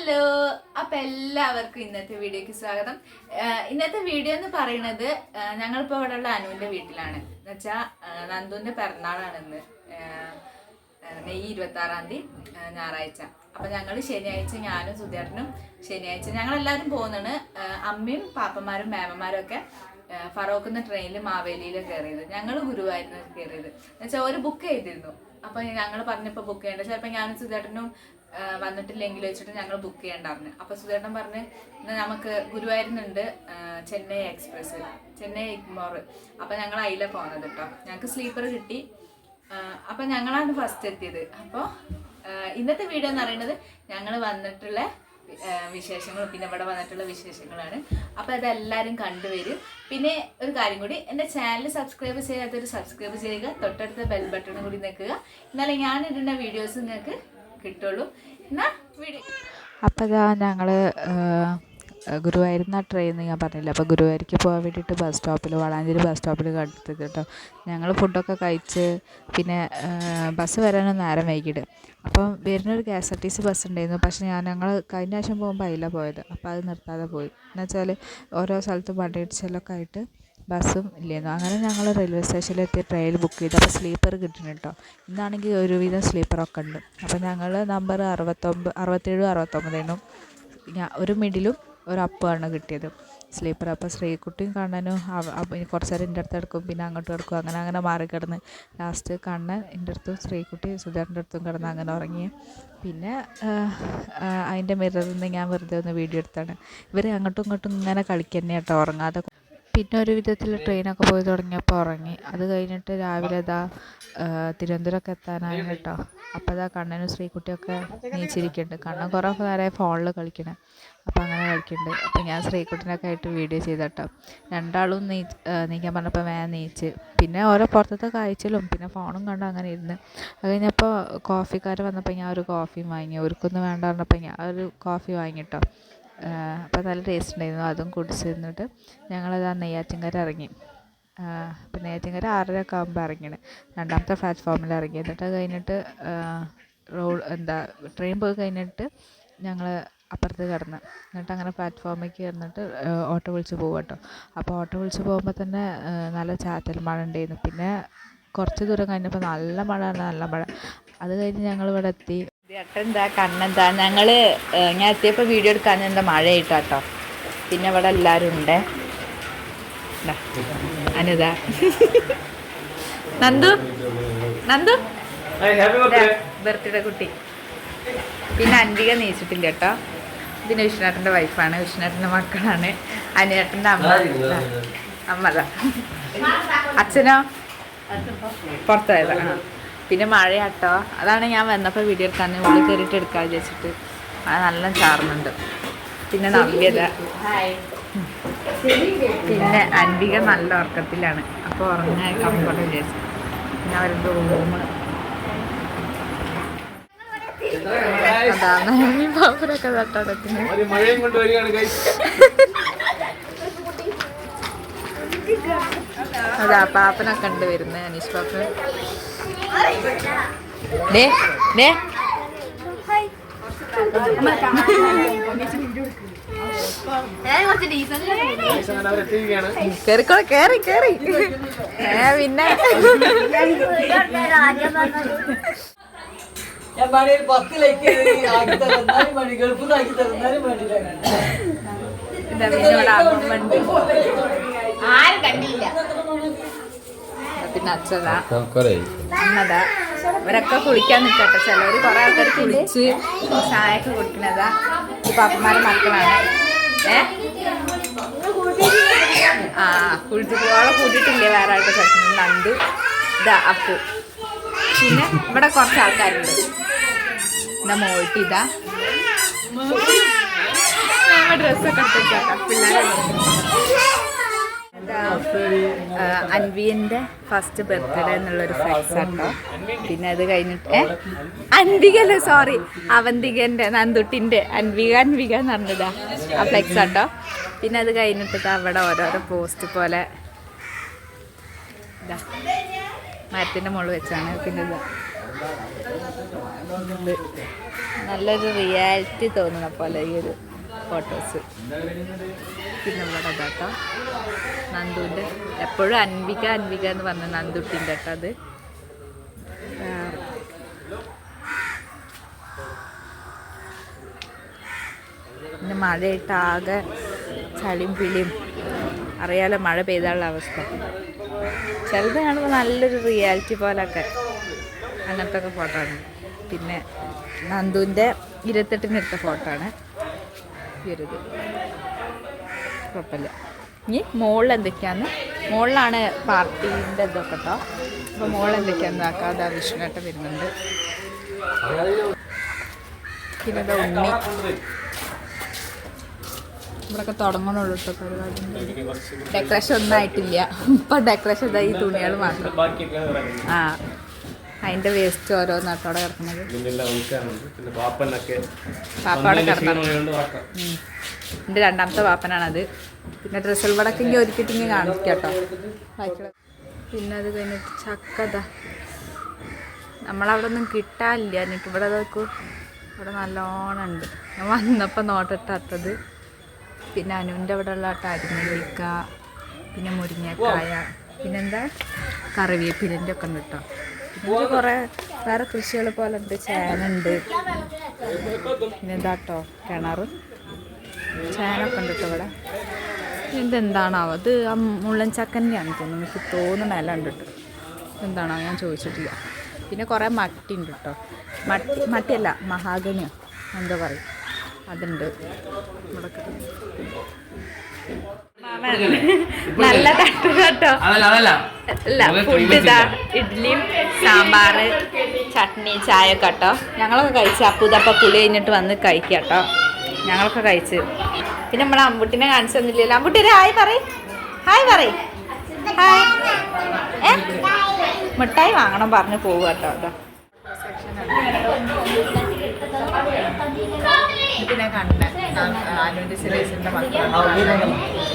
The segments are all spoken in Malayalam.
ഹലോ അപ്പൊ എല്ലാവർക്കും ഇന്നത്തെ വീഡിയോക്ക് സ്വാഗതം. ഇന്നത്തെ വീഡിയോ എന്ന് പറയുന്നത് ഞങ്ങളിപ്പോ ഇവിടെ ഉള്ള അനുവിന്റെ വീട്ടിലാണ്. എന്നുവെച്ചാ വെച്ചാ നന്ദുവിന്റെ പിറന്നാളാണ് ഇന്ന് മെയ് ഇരുപത്തി ആറാം തീയതി ഞായറാഴ്ച. അപ്പൊ ഞങ്ങൾ ശനിയാഴ്ച ഞാനും സുധേട്ടനും ശനിയാഴ്ച ഞങ്ങൾ എല്ലാവരും പോകുന്നതാണ് അമ്മയും പാപ്പന്മാരും മേമന്മാരും ഒക്കെ ഫറോക്കുന്ന ട്രെയിനിൽ മാവേലിയിൽ കയറിയത് ഞങ്ങൾ ഗുരുവായൂരിൽ കയറിയത് എന്നുവെച്ചാൽ ഒരു ബുക്ക് ചെയ്തിരുന്നു അപ്പൊ ഞങ്ങൾ പറഞ്ഞപ്പോ ബുക്ക് ചെയ്യേണ്ട. ചിലപ്പോൾ ഞാനും സുധേട്ടനും വന്നിട്ടില്ലെങ്കിൽ വെച്ചിട്ട് ഞങ്ങൾ ബുക്ക് ചെയ്യണ്ടായിരുന്നു അപ്പൊ സുധേട്ടൻ പറഞ്ഞ് "എന്നാ നമുക്ക് ഗുരുവായൂരിനുണ്ട് ചെന്നൈ എക്സ്പ്രസ് ചെന്നൈ ഇഗ്മോർ അപ്പൊ ഞങ്ങൾ അതിലെ പോകുന്നത് കേട്ടോ ഞങ്ങൾക്ക് സ്ലീപ്പർ കിട്ടി. അപ്പോൾ അപ്പൊ ഞങ്ങളാണ് ഫസ്റ്റ് എത്തിയത്. അപ്പോൾ ഇന്നത്തെ വീഡിയോ എന്ന് പറയുന്നത് ഞങ്ങൾ വന്നിട്ടുള്ള വിശേഷങ്ങളും പിന്നെ ഇവിടെ വന്നിട്ടുള്ള വിശേഷങ്ങളാണ്. അപ്പോൾ അതെല്ലാവരും കണ്ടുവരും പിന്നെ ഒരു കാര്യം കൂടി എന്റെ ചാനൽ സബ്സ്ക്രൈബ് ചെയ്യാത്തൊരു സബ്സ്ക്രൈബ് ചെയ്യുക തൊട്ടടുത്ത ബെൽ ബട്ടണും കൂടി നിൽക്കുക. എന്നാലേ ഞാൻ ഇടുന്ന വീഡിയോസ് നിങ്ങൾക്ക് കിട്ടുള്ളൂ. എന്നാ വിടി അപ്പോൾ ഇതാ ഞങ്ങൾ ഗുരുവായൂരിൽ ട്രെയിൻ ഞാൻ പറഞ്ഞില്ല അപ്പോൾ ഗുരുവായൂർക്ക് പോകാൻ വേണ്ടിയിട്ട് ബസ് സ്റ്റോപ്പിൽ വളാഞ്ചേരി ബസ് സ്റ്റോപ്പിൽ കണ്ടെത്തി കേട്ടോ. ഞങ്ങൾ ഫുഡൊക്കെ കഴിച്ച് പിന്നെ ബസ് വരാനും നേരം വൈകിട്ട്. അപ്പം വരുന്നൊരു K S R T C bus ഉണ്ടായിരുന്നു പക്ഷേ ഞാൻ ഞങ്ങൾ കഴിഞ്ഞ പ്രാവശ്യം പോകുമ്പോൾ അതിലാണ് പോയത്. അപ്പോൾ അത് നിർത്താതെ പോയി. എന്നുവെച്ചാൽ ഓരോ സ്ഥലത്തും വണ്ടിയിടിച്ചലൊക്കെ ആയിട്ട് ബസ്സും ഇല്ലായിരുന്നു അങ്ങനെ ഞങ്ങൾ റെയിൽവേ സ്റ്റേഷനിലെത്തി ട്രെയിൻ ബുക്ക് ചെയ്തു. അപ്പോൾ സ്ലീപ്പർ കിട്ടണം കേട്ടോ ഇന്നാണെങ്കിൽ ഒരുവിധം സ്ലീപ്പറൊക്കെ ഉണ്ട്. അപ്പോൾ ഞങ്ങൾ നമ്പർ അറുപത്തൊമ്പത് അറുപത്തേഴും അറുപത്തൊമ്പതിനും ഒരു മിഡിലും ഒരു അപ്പുമാണ് കിട്ടിയത് സ്ലീപ്പർ അപ്പോൾ ശ്രീകുട്ടിയും കണ്ണനും കുറച്ച് നേരം എന്റെ അടുത്ത് കിടക്കും. പിന്നെ അങ്ങോട്ട് കിടക്കും. അങ്ങനെ അങ്ങനെ മാറി കിടന്ന് ലാസ്റ്റ് കണ്ണൻ എന്റെ അടുത്തും ശ്രീകുട്ടി സുധാറിന്റെ അടുത്തും കിടന്ന് അങ്ങനെ ഉറങ്ങി. പിന്നെ അതിന്റെ മിററിൽ നിന്ന് ഞാൻ വെറുതെ ഒന്ന് വീഡിയോ എടുത്താണ്. ഇവർ അങ്ങോട്ടും ഇങ്ങോട്ടും ഇങ്ങനെ കളിക്കുക കേട്ടോ. ഉറങ്ങാതെ പിന്നെ ഒരു വിധത്തിൽ ട്രെയിനൊക്കെ പോയി തുടങ്ങിയപ്പോൾ ഉറങ്ങി. അത് കഴിഞ്ഞിട്ട് രാവിലെ ഇതാ തിരുവനന്തപുരമൊക്കെ എത്താനായി കേട്ടോ. അപ്പോൾ ഇതാ കണ്ണനും ശ്രീകുട്ടിയൊക്കെ നീച്ചിരിക്കുന്നുണ്ട്. കണ്ണൻ കുറേ നേരമായി ഫോണിൽ കളിക്കണേ. അപ്പോൾ അങ്ങനെ കളിക്കുന്നുണ്ട്. അപ്പോൾ ഞാൻ ശ്രീകുട്ടിനൊക്കെ ആയിട്ട് വീഡിയോ ചെയ്ത കേട്ടോ. രണ്ടാളും നീ നീക്കാൻ പറഞ്ഞപ്പോൾ വേഗം നീച്ച്. പിന്നെ ഓരോ പുറത്തത്തെ കാഴ്ചയിലും പിന്നെ ഫോണും കണ്ടു അങ്ങനെ ഇരുന്ന്. അത് കഴിഞ്ഞപ്പോൾ കോഫിക്കാർ വന്നപ്പോൾ ഞാൻ ഒരു കോഫിയും വാങ്ങി. അവർക്കൊന്നും വേണ്ട പറഞ്ഞപ്പോൾ ഞാൻ ഒരു കോഫി വാങ്ങിട്ടോ അപ്പോൾ നല്ല ടേസ്റ്റ് ഉണ്ടായിരുന്നു. അതും കുടിച്ചിരുന്നിട്ട് ഞങ്ങളത് ആ നെയ്യാറ്റിൻകര ഇറങ്ങി. അപ്പോൾ നെയ്യാറ്റിൻകര ആറരയൊക്കെ ആകുമ്പോൾ ഇറങ്ങിയത് രണ്ടാമത്തെ പ്ലാറ്റ്ഫോമിൽ ഇറങ്ങി. എന്നിട്ട് കഴിഞ്ഞിട്ട് റോഡ് എന്താ ട്രെയിൻ പോയി കഴിഞ്ഞിട്ട് ഞങ്ങൾ അപ്പുറത്ത് കിടന്ന്. എന്നിട്ട് അങ്ങനെ പ്ലാറ്റ്ഫോമിലേക്ക് കയറിന്നിട്ട് ഓട്ടോ വിളിച്ച് പോകും കേട്ടോ അപ്പോൾ ഓട്ടോ വിളിച്ച് പോകുമ്പോൾ തന്നെ നല്ല ചാറ്റൽ മഴ ഉണ്ടായിരുന്നു. പിന്നെ കുറച്ച് ദൂരം കഴിഞ്ഞപ്പോൾ നല്ല മഴ നല്ല മഴ. അത് കഴിഞ്ഞ് ഞങ്ങൾ ഇവിടെ എത്തി. എന്താ കണ്ണെന്താ ഞങ്ങൾ ഞാൻ എത്തിയപ്പോൾ വീഡിയോ എടുക്കാൻ എന്താ മഴ കേട്ടോ പിന്നെ ഇവിടെ എല്ലാവരും ഉണ്ട്. അനിത. നന്ദു? നന്ദു? ബർത്ത്ഡേ. കുട്ടി. പിന്നെ അൻവിക നീച്ചിട്ടില്ല കേട്ടോ. പിന്നെ വിഷ്ണുട്ടന്റെ വൈഫാണ് വിഷ്ണുട്ടന്റെ മക്കളാണ്. അനിയേട്ടന്റെ അമ്മ. അമ്മതാ അച്ഛനോ? പുറത്തായതാ. പിന്നെ മഴയാട്ടോ. അതാണ് ഞാൻ വന്നപ്പോൾ വീഡിയോ എടുക്കാൻ ഉള്ളിൽ കയറിയിട്ട് എടുക്കാൻ വിചാരിച്ചിട്ട്. മഴ നല്ല ചാർന്നുണ്ട് പിന്നെ നവ്യത. പിന്നെ അൻവിക നല്ല ഉറക്കത്തിലാണ്. അപ്പോൾ ഉറങ്ങാൻ കംഫർട്ട് വിചാരിച്ചു. പിന്നെ അവരുടെ റൂം അതാണ് പാപ്പരൊക്കെ തട്ടടത്തിന് ഒരു മഴയും കൊണ്ട് അതാ പാപ്പനൊക്കെ ഉണ്ട് വരുന്നത് അനീഷ് പാപ്പൻ. ഡേ ഡേ. കേറിക്കോളെ കേറി കേറി. പിന്നെ? ഞാൻ മണിയിൽ പത്തിലേക്ക് ആക്കി തരുന്നാലും മണി ഗൾഫിലാക്കി തരുന്നാലും വേണ്ടിയില്ല ഇതാ പിന്നെ ഇവിടെ അമ്മമ്മണ്ട് ആരും കണ്ടില്ല. പിന്നെ അച്ഛതാ. അമ്മതാ. ഇവരൊക്കെ കുളിക്കാൻ നിൽക്കട്ടെ ചിലവർ കുറെ ആൾക്കാർ കുളിച്ച് ചായയൊക്കെ കുടിക്കണതാ ഈ പാപ്പന്മാരുടെ മക്കളാണ്. ഏ? ആ കുളിച്ചിട്ട് ഓളെ കൂട്ടിയിട്ടില്ലേ വേറെ ആൾക്കാർ ചേട്ടൻ നന്ദു ഇതാ അപ്പു. പിന്നെ ഇവിടെ കുറച്ച് ആൾക്കാരുണ്ട്. ഇതാ മോട്ടി ഇതാ. ഡ്രസ്സൊക്കെ എടുത്തേക്കാം പിള്ളേരെ അൻവിയന്റെ ഫസ്റ്റ് ബർത്ത്ഡേ എന്നുള്ളൊരു ഫ്ലെക്സ് കേട്ടോ പിന്നെ അത് കഴിഞ്ഞിട്ട് അൻവികല്ല സോറി അവന്തികന്റെ നന്ദുട്ടിന്റെ അൻവിക അൻവിക എന്ന് പറഞ്ഞതാ. ആ ഫ്ലെക്സ് ആട്ടോ. പിന്നെ അത് കഴിഞ്ഞിട്ട് അവിടെ ഓരോരോ പോസ്റ്റ് പോലെ മരത്തിന്റെ മുകളിൽ വെച്ചാണ്. പിന്നെ നല്ലൊരു റിയാലിറ്റി തോന്നുന്ന പോലെ ഈ ഒരു ഫോട്ടോസ്. പിന്നെ ഇവിടെ കേട്ടോ നന്ദുവിന്റെ എപ്പോഴും അൻവിക അൻവിക എന്ന് പറഞ്ഞ നന്ദുട്ടിന്റെ കേട്ടോ അത്. പിന്നെ മഴയിട്ട് ആകെ ചളിയും പിളിയും. അറിയാലോ മഴ പെയ്താലുള്ള അവസ്ഥ. ചിലത് കാണുമ്പോൾ നല്ലൊരു റിയാലിറ്റി പോലൊക്കെ അങ്ങനത്തെ ഒക്കെ ഫോട്ടോ ആണ്. പിന്നെ നന്ദുവിന്റെ ഇരുപത്തെട്ടിന് എടുത്ത ഫോട്ടോ ആണ്. ഈ കുഴപ്പമില്ല. ഇനി മുകളിൽ എന്തൊക്കെയാന്ന് മുകളിലാണ് പാർട്ടീന്റെ ഇതൊക്കെ കേട്ടോ. അപ്പോൾ മുകളിൽ എന്തൊക്കെയാന്ന് ആക്കാതെ വിഷ്ണുവേട്ടൻ വരുന്നുണ്ട്. പിന്നെ ഇതാ ഉണ്ണി. ഇവിടെയൊക്കെ തുടങ്ങണുള്ളൂ കേട്ടോ പരിപാടി. ഡെക്കറേഷൻ ഒന്നും ആയിട്ടില്ല. ഇപ്പം ഡെക്കറേഷൻ ഇതായി തുണികൾ മാത്രം. ആ. അതിന്റെ വേസ്റ്റ് ഓരോന്നാട്ടോടെ കിടക്കുന്നത്. എന്റെ പിന്നെ പാപ്പനൊക്കെ. ഉം. എന്റെ രണ്ടാമത്തെ പാപ്പനാണത്. പിന്നെ ഡ്രസ്സൽ വടക്ക് ഇങ്ങനെ ഒരുക്കിയിട്ട് ഇങ്ങനെ കാണിക്കാം കേട്ടോ. ബാക്കിയുള്ള- പിന്നെ അത് കഴിഞ്ഞിട്ട് ചക്കത നമ്മളവിടെ ഒന്നും കിട്ടാനില്ല. എനിക്ക് ഇവിടെ നോക്കൂ ഇവിടെ നല്ലോണം ഉണ്ട്. ഞാൻ വന്നപ്പോൾ നോട്ടിട്ടത് പിന്നെ അനുവിന്റെ അവിടെ ഉള്ള അരിമല്ലിക്ക പിന്നെ മുരിങ്ങക്കായ പിന്നെന്താ? കറിവേപ്പിലിന്റെ ഒക്കെ ഉണ്ട് കേട്ടോ. പിന്നെ കുറേ വേറെ കൃഷികൾ പോലെ ഉണ്ട്. ചേനുണ്ട് പിന്നെ ഇതാട്ടോ കിണർ ചേനൊക്കെ ഉണ്ട് ഇവിടെ. ഇതെന്താണാവോ? അത് ആ മുള്ളൻ ചക്കന്റെയാണ് തോന്നുന്നു. എനിക്ക് തോന്നുന്ന നില ഉണ്ട് കേട്ടോ എന്താണോ ഞാൻ ചോദിച്ചിട്ടില്ല. പിന്നെ കുറേ മട്ടി ഉണ്ട് കേട്ടോ മട്ടി മട്ടിയല്ല മഹാഗണിയോ എന്താ പറയും. അതുണ്ട്. ഇവിടെ നല്ല തട്ട് കേട്ടോ. അതല്ല അതല്ല. അല്ല ഫുഡ് ഇതാ. ഇഡ്ഡലിയും സാമ്പാറ് ചട്നി ചായ കേട്ടോ. ഞങ്ങളൊക്കെ കഴിച്ച് അപ്പുതപ്പ പുളി കഴിഞ്ഞിട്ട് വന്ന് കഴിക്കുക കേട്ടോ. ഞങ്ങളൊക്കെ കഴിച്ച്. പിന്നെ നമ്മളെ അമ്പുട്ടിനെ കാണിച്ചു തന്നില്ലല്ലോ അമ്പുട്ടി ഒരു ഹായ് പറയും. ഹായ് പറയും. ഹായ്. ഏ? മിഠായി വാങ്ങണം പറഞ്ഞ് പോവുക കേട്ടോ കേട്ടോ. പിന്നെ കണ്ണ. അനുവിന്റെ സിറേസിന്റെ മക്കളാണ്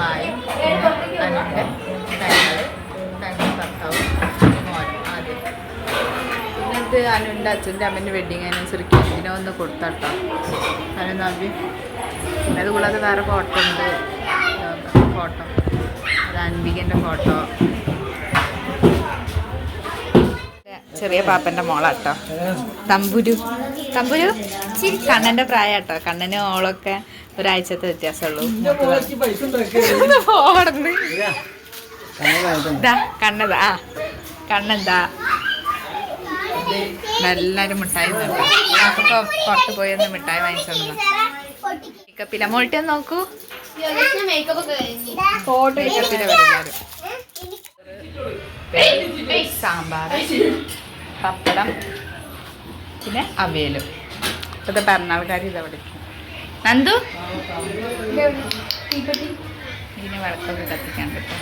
മായും പിന്നെ അനുവിന്റെ ഭർത്താവും മോനും ആദ്യം. അച്ഛന്റെ അമ്മന്റെ വെഡിങ് അനുസരിച്ച് ഇതിനെ ഒന്ന് കൊടുത്തട്ടോ. അനു പിന്നെ അതുകൂടാതെ വേറെ ഫോട്ടോ ഉണ്ട്. ഫോട്ടോ അത് അൻപികന്റെ ഫോട്ടോ ചെറിയ പാപ്പന്റെ മോളാട്ടോ. തമ്പുരു. തമ്പുരു കണ്ണന്റെ പ്രായട്ടോ. കണ്ണന് ഓളൊക്കെ ഒരാഴ്ചത്തെ വ്യത്യാസമുള്ളൂ. കണ്ണതാ ആ കണ്ണെന്താ. നല്ലൊരു മിഠായി പുറത്ത് പോയി ഒന്ന് മിഠായി വാങ്ങിച്ചോണ്ട് മേക്കപ്പില്ല മോൾട്ടി നോക്കൂ. ഫോട്ടോ മേക്കപ്പില വരുന്നത് സാമ്പാർ. പപ്പടം പിന്നെ അവയലും. ഇപ്പോഴത്തെ പിറന്നാൾക്കാർ ഇതവിടെ നന്ദു? ഇതിന് വിളക്കൊക്കെ കത്തിക്കാൻ കേട്ടോ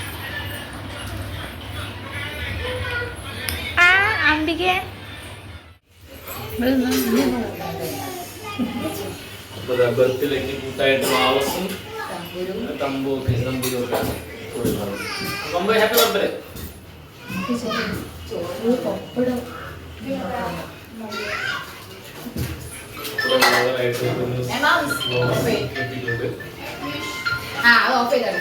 ആ അമ്പിക. കൂട്ടായിട്ട് മാവസും ഹാപ്പി ബർത്ത്ഡേ ചോറ് birthday. ആ ഓഫ് ചെയ്തോ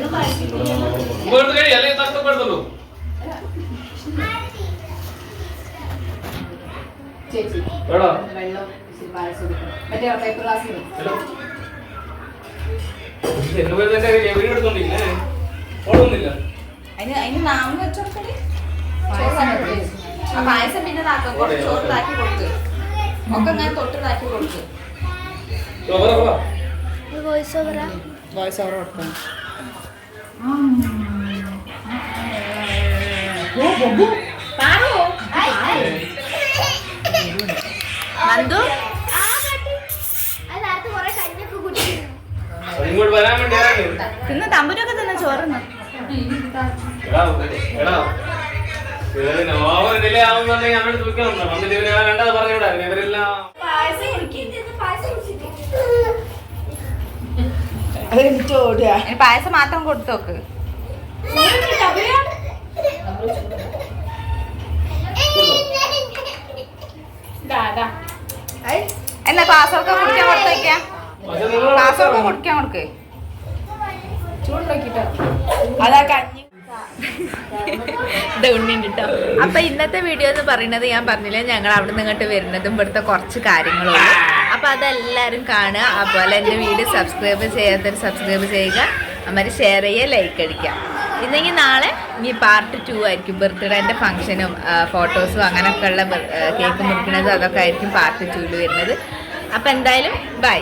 കൊമ്പ് എടുത്ത് കഴി, അല്ലെങ്കിൽ തക്കം എടുത്തോളൂ. ചേച്ചി വെള്ളം മറ്റേ പേപ്പർ ഗ്ലാസ് അതിന് അതിന് നാമം വെച്ചോടക്കണേ ആ പായസം പിന്നെ ഇതാക്കാം കുറച്ച് ചോറ് ഇതാക്കി കൊടുക്ക് ഒക്കെ ഞാൻ തൊട്ട് ഇതാക്കി കൊടുക്ക് വോയിസ് ഓവർ കൊടുക്കണം നന്ദു ഇങ്ങോട്ട് വരാൻ വേണ്ടി. തിന്ന് തമ്പുരൊക്കെ തന്നെ ചോറുന്നു ആവുന്നുണ്ടെങ്കിൽ അവരുടെ കണ്ടത്. ഇവരെല്ലാം പായസം മാത്രം കൊടുത്തു ക്ലാസ്സൊക്കെ കുടിക്കാൻ കൊടുക്കേ അതാ കഞ്ഞി. അപ്പൊ ഇന്നത്തെ വീഡിയോ എന്ന് പറയുന്നത് ഞാൻ പറഞ്ഞില്ല ഞങ്ങൾ അവിടെ നിന്ന് ഇങ്ങോട്ട് വരുന്നതും ഇവിടുത്തെ കുറച്ച് കാര്യങ്ങളും അപ്പൊ അതെല്ലാരും കാണുക. അതുപോലെ എന്റെ വീഡിയോ സബ്സ്ക്രൈബ് ചെയ്യാത്തവർ സബ്സ്ക്രൈബ് ചെയ്യുക. അമ്മര് ഷെയർ ചെയ്യുക ലൈക്ക് അടിക്കുക. ഇന്നെങ്കിൽ നാളെ ഈ പാർട്ട് ടു ആയിരിക്കും. ബർത്ത്ഡേന്റെ ഫംഗ്ഷനും ഫോട്ടോസും അങ്ങനെയൊക്കെയുള്ള കേക്ക് മുറിക്കണതും അതൊക്കെ ആയിരിക്കും പാർട്ട് ടുവിൽ വരുന്നത്. അപ്പോൾ എന്തായാലും ബൈ